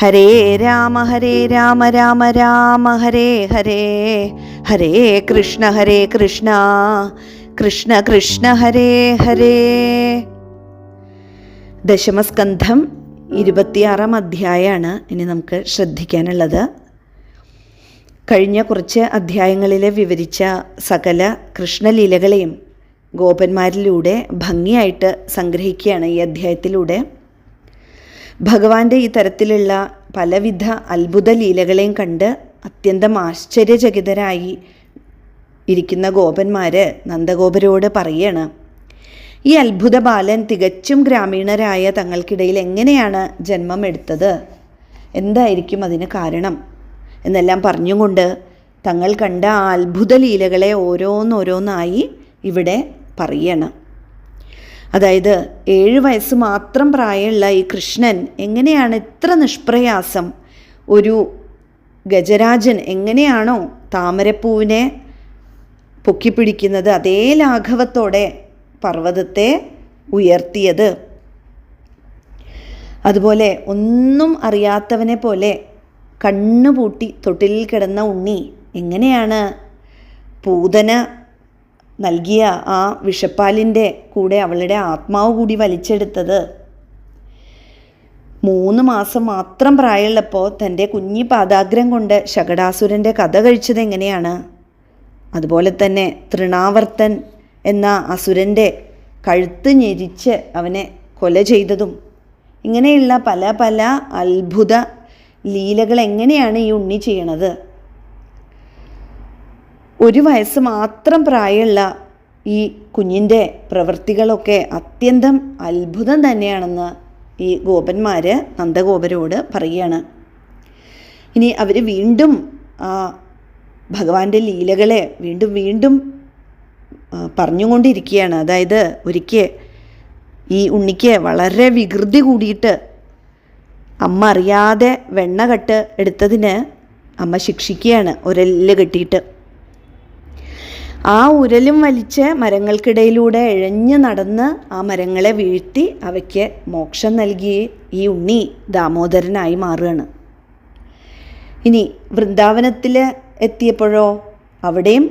ഹരേ രാമ ഹരേ രാമ രാമ രാമ ഹരേ ഹരേ ഹരേ കൃഷ്ണ ഹരേ കൃഷ്ണ കൃഷ്ണ കൃഷ്ണ ഹരേ ഹരേ. ദശമസ്കന്ധം ഇരുപത്തിയാറാം അധ്യായമാണ് ഇനി നമുക്ക് ശ്രദ്ധിക്കാനുള്ളത്. കഴിഞ്ഞ കുറച്ച് അധ്യായങ്ങളിൽ വിവരിച്ച സകല കൃഷ്ണലീലകളെയും ഗോപന്മാരിലൂടെ ഭംഗിയായിട്ട് സംഗ്രഹിക്കുകയാണ് ഈ അധ്യായത്തിലൂടെ. ഭഗവാന്റെ ഈ തരത്തിലുള്ള പലവിധ അത്ഭുത ലീലകളെയും കണ്ട് അത്യന്തം ആശ്ചര്യചകിതരായി ഇരിക്കുന്ന ഗോപന്മാര് നന്ദഗോപരോട് പറയാണ് ഈ അത്ഭുത ബാലൻ തികച്ചും ഗ്രാമീണരായ തങ്ങൾക്കിടയിൽ എങ്ങനെയാണ് ജന്മം എടുത്തത്? എന്തായിരിക്കും അതിന് കാരണം? എന്നെല്ലാം പറഞ്ഞുകൊണ്ട് തങ്ങൾ കണ്ട ആ അത്ഭുത ലീലകളെ ഓരോന്നോരോന്നായി ഇവിടെ പറയണം. അതായത് ഏഴ് വയസ്സ് മാത്രം പ്രായമുള്ള ഈ കൃഷ്ണൻ എങ്ങനെയാണ് ഇത്ര നിഷ്പ്രയാസം? ഒരു ഗജരാജൻ എങ്ങനെയാണോ താമരപ്പൂവിനെ പൊക്കിപ്പിടിക്കുന്നത് അതേ ലാഘവത്തോടെ പർവതത്തെ ഉയർത്തിയത്. അതുപോലെ ഒന്നും അറിയാത്തവനെ പോലെ കണ്ണുപൂട്ടി തൊട്ടിലിൽ കിടന്ന ഉണ്ണി എങ്ങനെയാണ് പൂതന നൽകിയ ആ വിഷപ്പാലിന്റെ കൂടെ അവളുടെ ആത്മാവ് കൂടി വലിച്ചെടുത്തത്. മൂന്ന് മാസം മാത്രം പ്രായമുള്ളപ്പോൾ തന്റെ കുഞ്ഞി പാദാഗ്രം കൊണ്ട് ശകടാസുരന്റെ കഥ കഴിച്ചത് എങ്ങനെയാണ്? അതുപോലെ തന്നെ തൃണാവർത്തൻ എന്ന അസുരന്റെ കഴുത്ത് ഞെരിച്ച് അവനെ കൊല ചെയ്തതും. ഇങ്ങനെയുള്ള പല പല അത്ഭുത ലീലകൾ എങ്ങനെയാണ് ഈ ഉണ്ണി ചെയ്യണത്? ഒരു വയസ്സ് മാത്രം പ്രായമുള്ള ഈ കുഞ്ഞിന്റെ പ്രവൃത്തികളൊക്കെ അത്യന്തം അത്ഭുതം തന്നെയാണെന്ന് ഈ ഗോപന്മാർ നന്ദഗോപരോട് പറയുകയാണ്. ഇനി അവർ വീണ്ടും ആ ഭഗവാന്റെ ലീലകളെ വീണ്ടും വീണ്ടും പറഞ്ഞുകൊണ്ടിരിക്കുകയാണ്. അതായത് ഒരിക്കൽ ഈ ഉണ്ണിക്ക് വളരെ വികൃതി കൂടിയിട്ട് അമ്മ അറിയാതെ വെണ്ണ കട്ട് എടുത്തതിന് അമ്മ ശിക്ഷിക്കുകയാണ് ഒരെല്ല് കെട്ടിയിട്ട്. ആ ഉരലും വലിച്ച് മരങ്ങൾക്കിടയിലൂടെ ഇഴഞ്ഞു നടന്ന് ആ മരങ്ങളെ വീഴ്ത്തി അവയ്ക്ക് മോക്ഷം നൽകി ഈ ഉണ്ണി ദാമോദരനായി മാറുകയാണ്. ഇനി വൃന്ദാവനത്തിൽ എത്തിയപ്പോഴോ അവിടെയും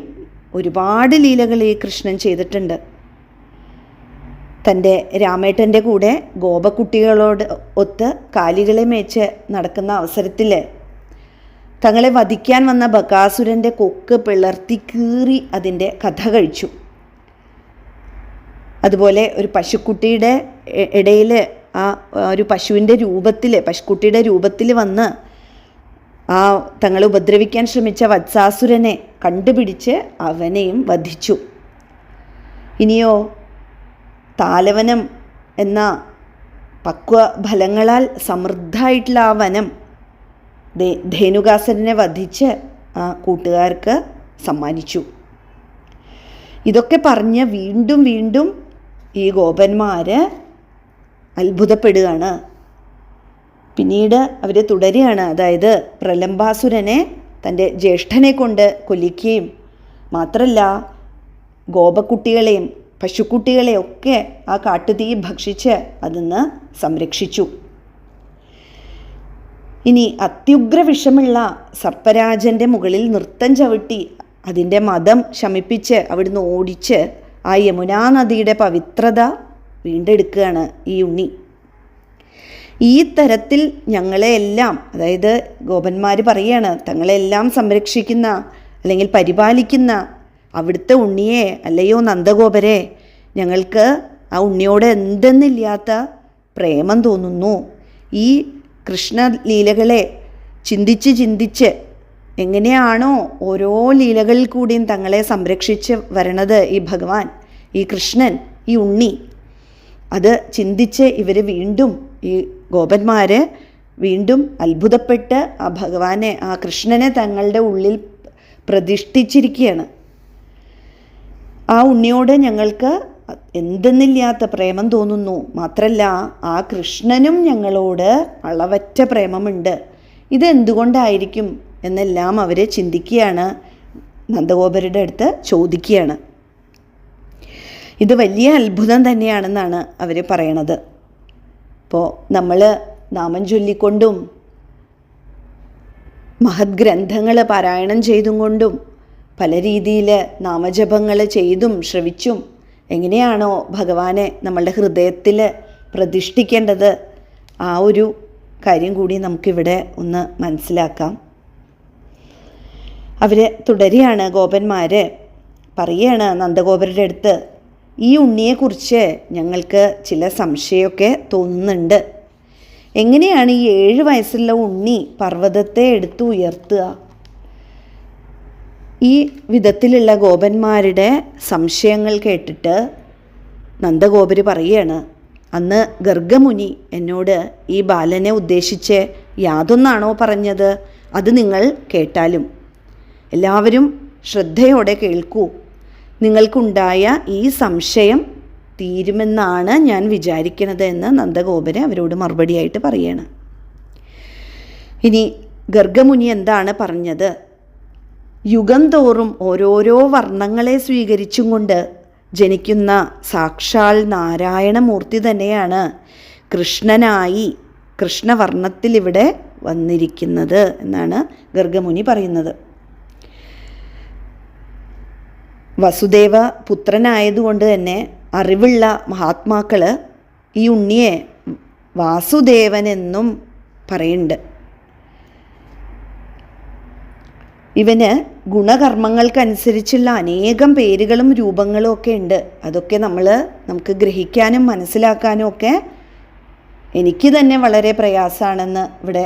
ഒരുപാട് ലീലകൾ ഈ കൃഷ്ണൻ ചെയ്തിട്ടുണ്ട്. തന്റെ രാമേട്ടന്റെ കൂടെ ഗോപക്കുട്ടികളോട് ഒത്ത് കാലികളെ മേച്ച് നടക്കുന്ന അവസരത്തിൽ തങ്ങളെ വധിക്കാൻ വന്ന ബകാസുരന്റെ കൊക്ക് പിളർത്തി കീറി അതിന്റെ കഥ കഴിച്ചു. അതുപോലെ ഒരു പശുക്കുട്ടിയുടെ ഇടയിൽ ആ ഒരു പശുവിന്റെ രൂപത്തിൽ പശുക്കുട്ടിയുടെ രൂപത്തിൽ വന്ന് ആ തങ്ങളെ ഉപദ്രവിക്കാൻ ശ്രമിച്ച വത്സാസുരനെ കണ്ടുപിടിച്ച് അവനെയും വധിച്ചു. ഇനിയോ താലവനം എന്ന പക്വ ഫലങ്ങളാൽ സമൃദ്ധമായിട്ടുള്ള ആ വനം ധേനുകാസനെ വധിച്ച് ആ കൂട്ടുകാർക്ക് സമ്മാനിച്ചു. ഇതൊക്കെ പറഞ്ഞ് വീണ്ടും വീണ്ടും ഈ ഗോപന്മാർ അത്ഭുതപ്പെടുകയാണ്. പിന്നീട് അവർ തുടരുകയാണ്. അതായത് പ്രലംബാസുരനെ തന്റെ ജ്യേഷ്ഠനെ കൊണ്ട് കൊല്ലിക്കുകയും മാത്രമല്ല ഗോപക്കുട്ടികളെയും പശുക്കുട്ടികളെയൊക്കെ ആ കാട്ടുതീ ഭക്ഷിച്ച് അതിന്ന് സംരക്ഷിച്ചു. ഇനി അത്യുഗ്ര വിഷമുള്ള സർപ്പരാജന്റെ മുകളിൽ നൃത്തം ചവിട്ടി അതിന്റെ മതം ശമിപ്പിച്ച് അവിടുന്ന് ഓടിച്ച് ആ യമുനാ നദിയുടെ പവിത്രത വീണ്ടെടുക്കുകയാണ് ഈ ഉണ്ണി. ഈ തരത്തിൽ ഞങ്ങളെയെല്ലാം അതായത് ഗോപന്മാർ പറയാണ് തങ്ങളെല്ലാം സംരക്ഷിക്കുന്ന അല്ലെങ്കിൽ പരിപാലിക്കുന്ന അവിടുത്തെ ഉണ്ണിയെ അല്ലയോ നന്ദഗോപരെ ഞങ്ങൾക്ക് ആ ഉണ്ണിയോട് എന്തെന്നില്ലാത്ത പ്രേമം തോന്നുന്നു. ഈ കൃഷ്ണലീലകളെ ചിന്തിച്ച് ചിന്തിച്ച് എങ്ങനെയാണോ ഓരോ ലീലകളിൽ കൂടിയും തങ്ങളെ സംരക്ഷിച്ച് വരണത് ഈ ഭഗവാൻ ഈ കൃഷ്ണൻ ഈ ഉണ്ണി. അത് ചിന്തിച്ച് ഇവർ വീണ്ടും ഈ ഗോപന്മാർ വീണ്ടും അത്ഭുതപ്പെട്ട് ആ ഭഗവാനെ ആ കൃഷ്ണനെ തങ്ങളുടെ ഉള്ളിൽ പ്രതിഷ്ഠിച്ചിരിക്കുകയാണ്. ആ ഉണ്ണിയോട് ഞങ്ങൾക്ക് എന്തെന്നില്ലാത്ത പ്രേമം തോന്നുന്നു. മാത്രല്ല ആ കൃഷ്ണനും ഞങ്ങളോട് അളവറ്റ പ്രേമമുണ്ട്. ഇതെന്തുകൊണ്ടായിരിക്കും എന്നെല്ലാം അവർ ചിന്തിക്കുകയാണ്. നന്ദഗോപരുടെ അടുത്ത് ചോദിക്കുകയാണ്. ഇത് വലിയ അത്ഭുതം തന്നെയാണെന്നാണ് അവർ പറയണത്. അപ്പോൾ നമ്മൾ നാമം ചൊല്ലിക്കൊണ്ടും മഹത് ഗ്രന്ഥങ്ങൾ പാരായണം ചെയ്തും കൊണ്ടും പല രീതിയിൽ നാമജപങ്ങൾ ചെയ്തും ശ്രവിച്ചും എങ്ങനെയാണോ ഭഗവാനെ നമ്മളുടെ ഹൃദയത്തിൽ പ്രതിഷ്ഠിക്കേണ്ടത്? ആ ഒരു കാര്യം കൂടി നമുക്കിവിടെ ഒന്ന് മനസ്സിലാക്കാം. അവർ തുടരുകയാണ് ഗോപന്മാർ പറയുകയാണ് നന്ദഗോപരുടെ അടുത്ത് ഈ ഉണ്ണിയെക്കുറിച്ച് ഞങ്ങൾക്ക് ചില സംശയമൊക്കെ തോന്നുന്നുണ്ട്. എങ്ങനെയാണ് ഈ ഏഴ് വയസ്സുള്ള ഉണ്ണി പർവതത്തെ എടുത്ത് ഉയർത്തുക? ഈ വിധത്തിലുള്ള ഗോപന്മാരുടെ സംശയങ്ങൾ കേട്ടിട്ട് നന്ദഗോപര് പറയുകയാണ് അന്ന് ഗർഗമുനി എന്നോട് ഈ ബാലനെ ഉദ്ദേശിച്ച് യാതൊന്നാണോ പറഞ്ഞത്? അത് നിങ്ങൾ കേട്ടാലും. എല്ലാവരും ശ്രദ്ധയോടെ കേൾക്കൂ. നിങ്ങൾക്കുണ്ടായ ഈ സംശയം തീരുമെന്നാണ് ഞാൻ വിചാരിക്കുന്നത് എന്ന് നന്ദഗോപര് അവരോട് മറുപടിയായിട്ട് പറയാണ്. ഇനി ഗർഗമുനി എന്താണ് പറഞ്ഞത്? യുഗം തോറും ഓരോരോ വർണങ്ങളെ സ്വീകരിച്ചും കൊണ്ട് ജനിക്കുന്ന സാക്ഷാൽ നാരായണമൂർത്തി തന്നെയാണ് കൃഷ്ണനായി കൃഷ്ണവർണത്തിൽ ഇവിടെ വന്നിരിക്കുന്നത് എന്നാണ് ഗർഗമുനി പറയുന്നത്. വസുദേവ പുത്രനായതുകൊണ്ട് തന്നെ അറിവുള്ള മഹാത്മാക്കൾ ഈ ഉണ്ണിയെ വാസുദേവനെന്നും പറയുന്നുണ്ട്. ഇവന് ഗുണകർമ്മങ്ങൾക്കനുസരിച്ചുള്ള അനേകം പേരുകളും രൂപങ്ങളും ഒക്കെ ഉണ്ട്. അതൊക്കെ നമ്മൾ നമുക്ക് ഗ്രഹിക്കാനും മനസ്സിലാക്കാനും ഒക്കെ എനിക്ക് തന്നെ വളരെ പ്രയാസമാണെന്ന് ഇവിടെ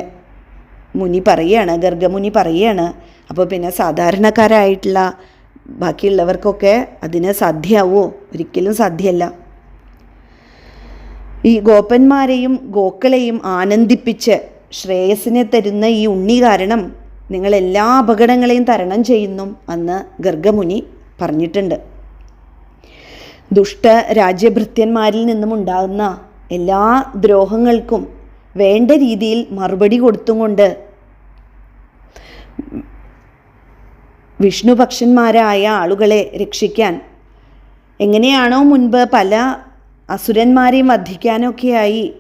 മുനി പറയുകയാണ് ഗർഗമുനി പറയുകയാണ് അപ്പോൾ പിന്നെ സാധാരണക്കാരായിട്ടുള്ള ബാക്കിയുള്ളവർക്കൊക്കെ അതിന് സാധ്യമാവോ ഒരിക്കലും സാധ്യമല്ല ഈ ഗോപന്മാരെയും ഗോക്കളെയും ആനന്ദിപ്പിച്ച് ശ്രേയസിനെ തരുന്ന ഈ ഉണ്ണി കാരണം നിങ്ങൾ എല്ലാ അപകടങ്ങളെയും തരണം ചെയ്യുന്നു അന്ന് ഗർഗമുനി പറഞ്ഞിട്ടുണ്ട്. ദുഷ്ട രാജ്യഭൃത്യന്മാരിൽ നിന്നും ഉണ്ടാകുന്ന എല്ലാ ദ്രോഹങ്ങൾക്കും വേണ്ട രീതിയിൽ മറുപടി കൊടുത്തുകൊണ്ട് വിഷ്ണുപക്ഷന്മാരായ ആളുകളെ രക്ഷിക്കാൻ എങ്ങനെയാണോ മുൻപ് പല അസുരന്മാരെയും വധിക്കാനൊക്കെയായി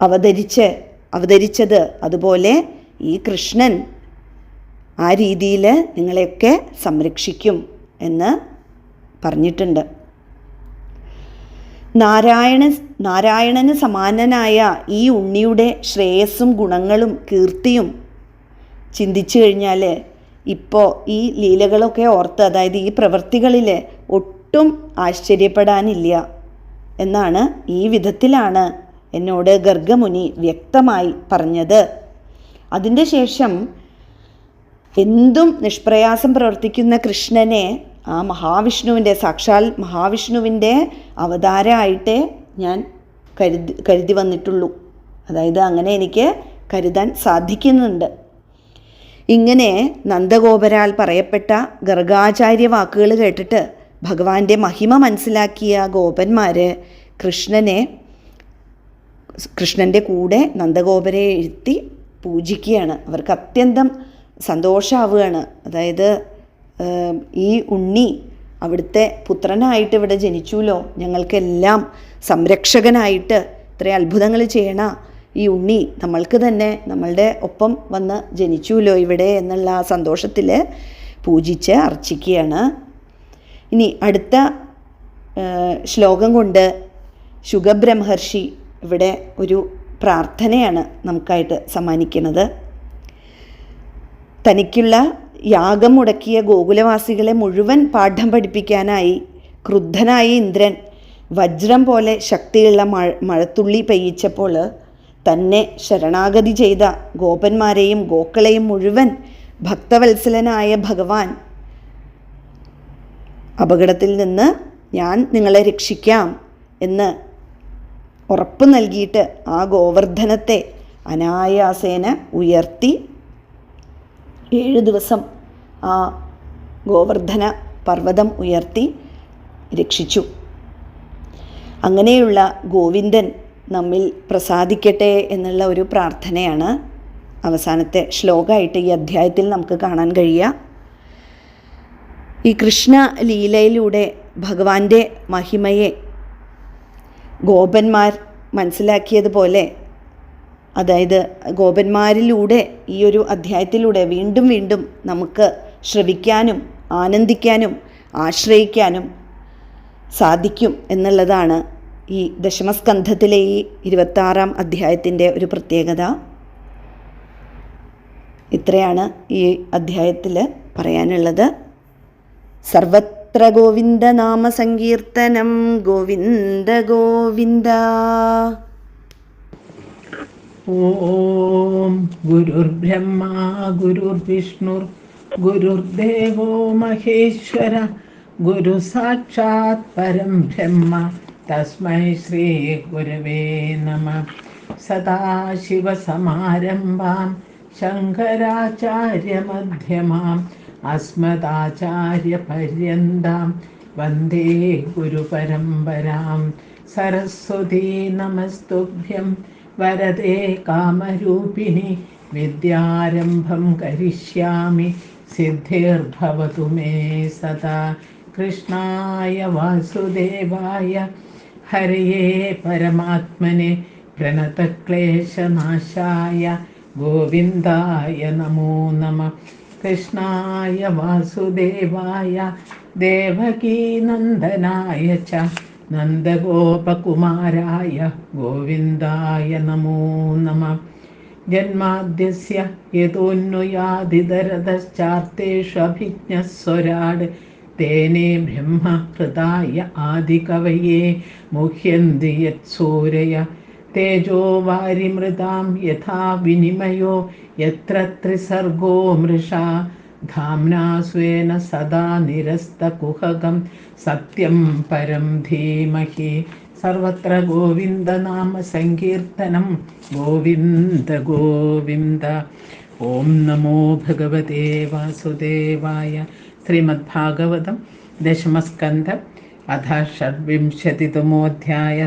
അവതരിച്ച് അവതരിച്ചത് അതുപോലെ ഈ കൃഷ്ണൻ ആ രീതിയിൽ നിങ്ങളെയൊക്കെ സംരക്ഷിക്കും എന്ന് പറഞ്ഞിട്ടുണ്ട്. നാരായണ നാരായണന് സമാനനായ ഈ ഉണ്ണിയുടെ ശ്രേയസ്സും ഗുണങ്ങളും കീർത്തിയും ചിന്തിച്ചു കഴിഞ്ഞാൽ ഇപ്പോൾ ഈ ലീലകളൊക്കെ ഓർത്ത് അതായത് ഈ പ്രവൃത്തികളിൽ ഒട്ടും ആശ്ചര്യപ്പെടാനില്ല എന്നാണ് ഈ വിധത്തിലാണ് എന്നോട് ഗർഗമുനി വ്യക്തമായി പറഞ്ഞത്. അതിന്റെ ശേഷം എന്തും നിഷ്പ്രയാസം പ്രവർത്തിക്കുന്ന കൃഷ്ണനെ ആ മഹാവിഷ്ണുവിന്റെ സാക്ഷാൽ മഹാവിഷ്ണുവിന്റെ അവതാരമായിട്ടേ ഞാൻ കരുതി കരുതി വന്നിട്ടുള്ളൂ. അതായത് അങ്ങനെ എനിക്ക് കരുതാൻ സാധിക്കുന്നുണ്ട്. ഇങ്ങനെ നന്ദഗോപരാൽ പറയപ്പെട്ട ഗർഗാചാര്യ വാക്കുകൾ കേട്ടിട്ട് ഭഗവാന്റെ മഹിമ മനസ്സിലാക്കിയ ഗോപന്മാർ കൃഷ്ണനെ കൃഷ്ണന്റെ കൂടെ നന്ദഗോപരെ എഴുത്തി പൂജിക്കുകയാണ്. അവർക്ക് അത്യന്തം സന്തോഷമാവുകയാണ് അതായത് ഈ ഉണ്ണി അവിടുത്തെ പുത്രനായിട്ട് ഇവിടെ ജനിച്ചുല്ലോ ഞങ്ങൾക്കെല്ലാം സംരക്ഷകനായിട്ട് ഇത്രയും അത്ഭുതങ്ങൾ ചെയ്യണ ഈ ഉണ്ണി നമ്മൾക്ക് തന്നെ നമ്മളുടെ ഒപ്പം വന്ന് ജനിച്ചുല്ലോ ഇവിടെ എന്നുള്ള ആ സന്തോഷത്തിൽ പൂജിച്ച് അർച്ചിക്കുകയാണ്. ഇനി അടുത്ത ശ്ലോകം കൊണ്ട് ശുഗബ്രഹ്മർഷി ഇവിടെ ഒരു പ്രാർത്ഥനയാണ് നമുക്കായിട്ട് സമ്മാനിക്കുന്നത്. തനിക്കുള്ള യാഗം മുടക്കിയ ഗോകുലവാസികളെ മുഴുവൻ പാഠം പഠിപ്പിക്കാനായി ക്രുദ്ധനായ ഇന്ദ്രൻ വജ്രം പോലെ ശക്തിയുള്ള മഴ മഴത്തുള്ളി പെയ്യിച്ചപ്പോൾ തന്നെ ശരണാഗതി ചെയ്ത ഗോപന്മാരെയും ഗോക്കളെയും മുഴുവൻ ഭക്തവത്സലനായ ഭഗവാൻ അപകടത്തിൽ നിന്ന് ഞാൻ നിങ്ങളെ രക്ഷിക്കാം എന്ന് ഉറപ്പ് നൽകിയിട്ട് ആ ഗോവർദ്ധനത്തെ അനായാസേന ഉയർത്തി ഏഴ് ദിവസം ആ ഗോവർദ്ധന പർവതം ഉയർത്തി രക്ഷിച്ചു. അങ്ങനെയുള്ള ഗോവിന്ദൻ നമ്മിൽ പ്രസാദിക്കട്ടെ എന്നുള്ള ഒരു പ്രാർത്ഥനയാണ് അവസാനത്തെ ശ്ലോകമായിട്ട് ഈ അധ്യായത്തിൽ നമുക്ക് കാണാൻ കഴിയുക. ഈ കൃഷ്ണ ലീലയിലൂടെ ഭഗവാന്റെ മഹിമയെ ഗോപന്മാർ മനസ്സിലാക്കിയതുപോലെ അതായത് ഗോപന്മാരിലൂടെ ഈ ഒരു അധ്യായത്തിലൂടെ വീണ്ടും വീണ്ടും നമുക്ക് ശ്രവിക്കാനും ആനന്ദിക്കാനും ആശ്രയിക്കാനും സാധിക്കും എന്നുള്ളതാണ് ഈ ദശമസ്കന്ധത്തിലെ ഈ ഇരുപത്താറാം അധ്യായത്തിന്റെ ഒരു പ്രത്യേകത. ഇത്രയാണ് ഈ അധ്യായത്തിൽ പറയാനുള്ളത്. സർവത്ര ഗോവിന്ദ നാമ സങ്കീർത്തനം ഗോവിന്ദ ഗോവിന്ദ. ഓം ഗുരുർബ്രഹ്മ ഗുരുർവിഷ്ണുർ ഗുരുദേവോ മഹേശ്വര ഗുരു സാക്ഷാത് പരം ബ്രഹ്മ. തസ്മൈ ശ്രീ ഗുരവേ നമ. സദാശിവസമാരംഭാം. ശങ്കരാചാര്യമധ്യമാം. അസ്മദാചാര്യപര്യന്താം. വന്ദേ ഗുരുപരമ്പരാം. സരസ്വതീ നമസ്തുഭ്യം. വരദേ കാമരൂപിണി. വിദ്യാരംഭം കരിഷ്യാമി. സിദ്ധിർഭവതു മേ സദാ. കൃഷ്ണായ വാസുദേവായ. ഹരയേ പരമാത്മനെ. പ്രണതക്ലേശനാശായ. ഗോവിന്ദായ നമോ നമ. കൃഷ്ണായ വാസുദേവായ ദേവകീനന്ദനായ ച നന്ദഗോപകുമാരായ ഗോവിന്ദായ നമോ നമ. ജന്മാദ്യസ്യ യതോന്വയാദിതരതശ്ചാർത്തേഷ്വഭിജ്ഞസ്വരാട് തേനേ ബ്രഹ്മഹൃതായ ആദികവയെ മുഹ്യന്തി യത്സൂരയ. തേജോ വാരിമൃതാം യഥാ വിനിമയോ യത്ര ത്രിസർഗോ മൃഷാ. ധാംനാ സ്വേന സദാ നിരസ്തകുഹകം സത്യം പരം ധീമഹി. സർവത്ര ഗോവിന്ദനാമ സങ്കീർത്തനം. ഗോവിന്ദ ഗോവിന്ദ. ഓം നമോ ഭഗവതേ വാസുദേവായ ശ്രീമദ്ഭാഗവതം ദശമസ്കന്ധം. അഥ ഷഡ്വിംശതിതമോധ്യായ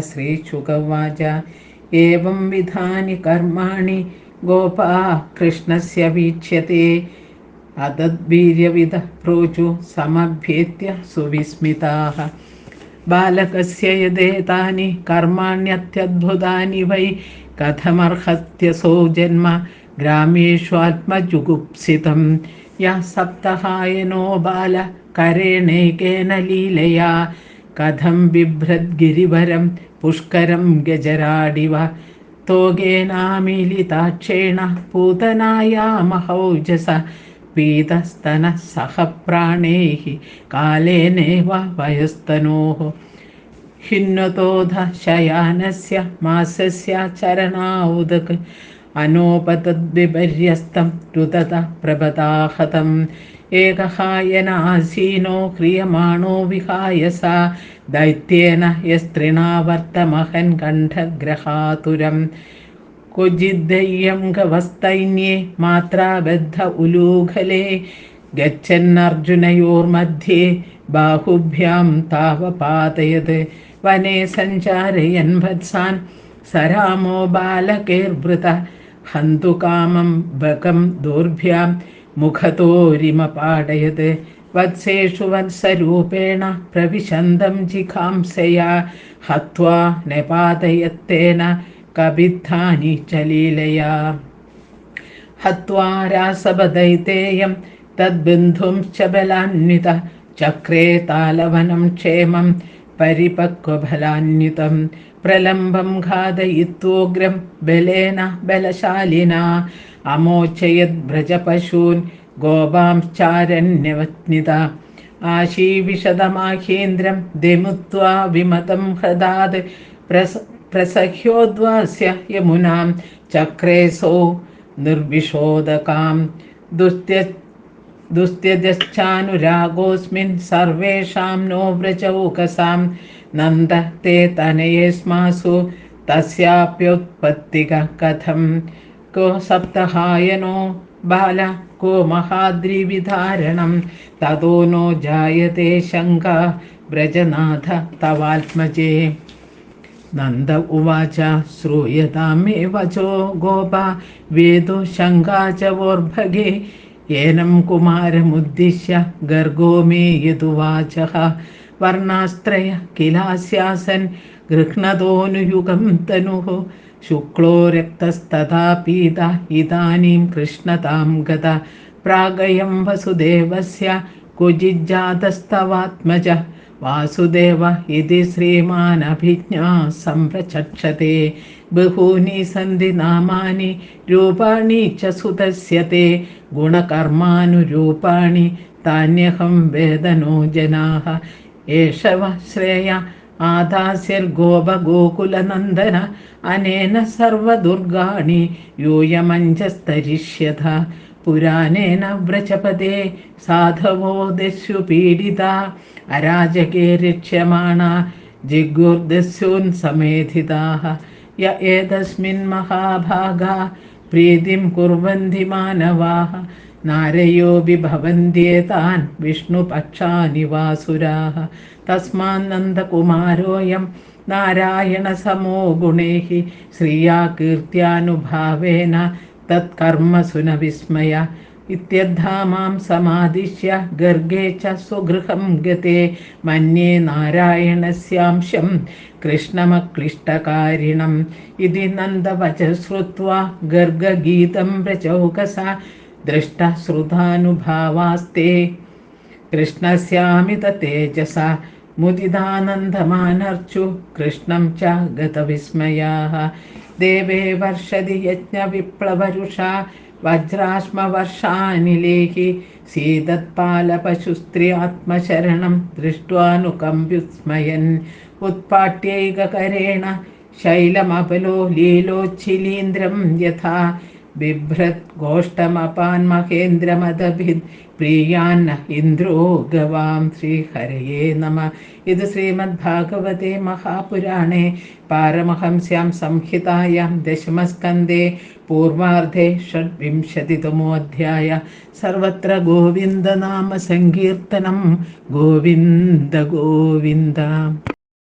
एवंविधानि कर्माणि गोपा कृष्णस्य वीक्ष्यते। अदद्वीर्यविदः प्रोचु समभ्येत्य सुविस्मिताः। बालकस्य यदेतानि कर्माण्यत्यद्भुतानि वै कथमर्हत्यसो जन्म ग्रामेष्वात्मजुगुप्सितं यः सप्तहायनो बालकरेणैकेन लीलया കഥം ബിഭ്രദ്ഗിരിവരം പുഷ്കരം ഗജരാടിവ. തോഗേനാമീലിതാക്ഷേണ പൂതനായാമഹൗജസ പീതസ്തനः സഹ പ്രാണൈः കാലേനേവ വയസ്തനോः ഹിന്നതോധ ശയാനസ്യ മാസസ്യ ചരണാവുദക് അനോപതദ്വിപര്യസ്തം രുതത പ്രപദാഹതം ഏകഹായനാസീനോ ക്രിയമാണോ വിഹായസ? ദൈത്യേന യസ്ത്രിണാവർത്തമഹൻ കണ്ഠഗ്രഹാതുരം ക്വചിദ്ദയ്യം ഗവസ്തൈന്യേ മാത്രാബദ്ധ ഉലൂഖലേ. ഗച്ഛന്നർജുനയോർമധ്യേ ബാഹുഭ്യാം താവപാതയത്. വനേ സഞ്ചാരയൻ വത്സാൻ സരാമോ ബാലകേർവൃത ഹന്തു കാമം ബകം ദൂർഭ്യാം മുഖതോരിമപാടയത് വത്സേഷു വത്സരൂപേണ പ്രവിശന്തം ജിഘാംസയാ ഹത്വാ നപാതയത്തേന കബിദ്ധാനി ചലീലയാ. ഹത്വാ രാസപദൈതേയം തദ്ബന്ധുംശ്ച ബലാന്വിത. ചക്രേ താലവനം ക്ഷേമം പരിപക്വഫലാന്വിതം പ്രലംബം ഘാതയിത്വോഗ്രം ബലേന ബലശാലിന. അമോചയദ്ഭ്രജപശൂൻ ഗോപാംശ്ചാരണ്യവത്നിത ആശീവിശതമാഹേന്ദ്രം ദിമുത്വാ വിമതം ഹൃദാത് പ്രസ പ്രസഹ്യോദ്വാസ്യ യമുനാം ചക്രേസോ നിർവിഷോദകാം. ദുസ്ത്യ ദുസ്ത്യജശ്ചാനുരാഗോസ്മിൻ സർവേഷാം നോ വ്രജൗകസാം. നന്ദ തേ തനയേസ്മാസു തസ്യാപ്യുത്പത്തിക കഥം. സപ്തഹായനോ ബാല കോ മഹാദ്രിവിധാരണം തതോ നോ ജായത്തെ ശങ്ക വ്രജനാഥ തവാത്മജേ നന്ദ ഉവാച ശ്രൂയതാം മേ വചോ ഗോപ വേദോ ശങ്കാ ച വോർഭഗേ ഏനം കുമാരമുദ്ദിശ്യ ഗർഗോ മേ യതുവാച വർണാസ്ത്രയ കിലാസ്യാസൻ ഗൃഹ്ണതോനുയുഗം തനുഃ शुक्लो रक्तस्तथा पीत इदानीं कृष्णतां गत प्रागयं वसुदेवस्य कुजिज्जातस्तवात्मज वासुदेव इति श्रीमानभिज्ञा सम्प्रचक्षते बहूनि सन्ति नामानि रूपाणि च सुतस्य ते गुणकर्मानुरूपाणि तान्यहं वेदनो जनाः एष वा श्रेय आदास्यर्गोपगोकुलनन्दन अनेन सर्वदुर्गाणि यूयमञ्जस्तरिष्यथ पुराणेन व्रजपदे साधवो दस्यु पीडिता अराजके रक्ष्यमाणा जिगुर्दस्यून् समेधिताः य एतस्मिन् महाभागा प्रीतिं कुर्वन्ति मानवाः नारयोऽपि भवन्त्येतान् विष्णुपक्षानि वासुराः तस्मान्नन्दकुमारोऽयं नारायणसमो गुणैः श्रिया कीर्त्यानुभावेन तत्कर्मसु न विस्मय इत्यद्धा मां समादिश्य गर्गे च स्वगृहं गते मन्ये नारायणस्यांशं कृष्णमक्लिष्टकारिणम् इति नन्दवच श्रुत्वा गर्गगीतं प्रचौकसा दृष्टश्रुतानुभावास्ते। कृष्णस्यामित तेजसा, मुदिदानन्दमानर्चु कृष्णं च गतविस्मयाः। देवे वर्षति यज्ञविप्लवरुषा, वज्राश्मवर्षानिलेहि सीदत्पालपशुस्त्रियात्मशरणं दृष्ट्वानुकम्प्युस्मयन् उत्पाट्यैककरेण शैलमपलो लीलोच्छिलीन्द्रं यथा बिभ्रद्घोष्टमपान् महेन्द्रमदभिद् प्रियान्न इन्द्रो गवां श्रीहरये नमः इति श्रीमद्भागवते महापुराणे पारमहंस्यां संहितायां दशमस्कन्दे पूर्वार्धे षड्विंशतितमोऽध्याय सर्वत्र गोविन्दनामसङ्कीर्तनं गोविन्द गोविन्द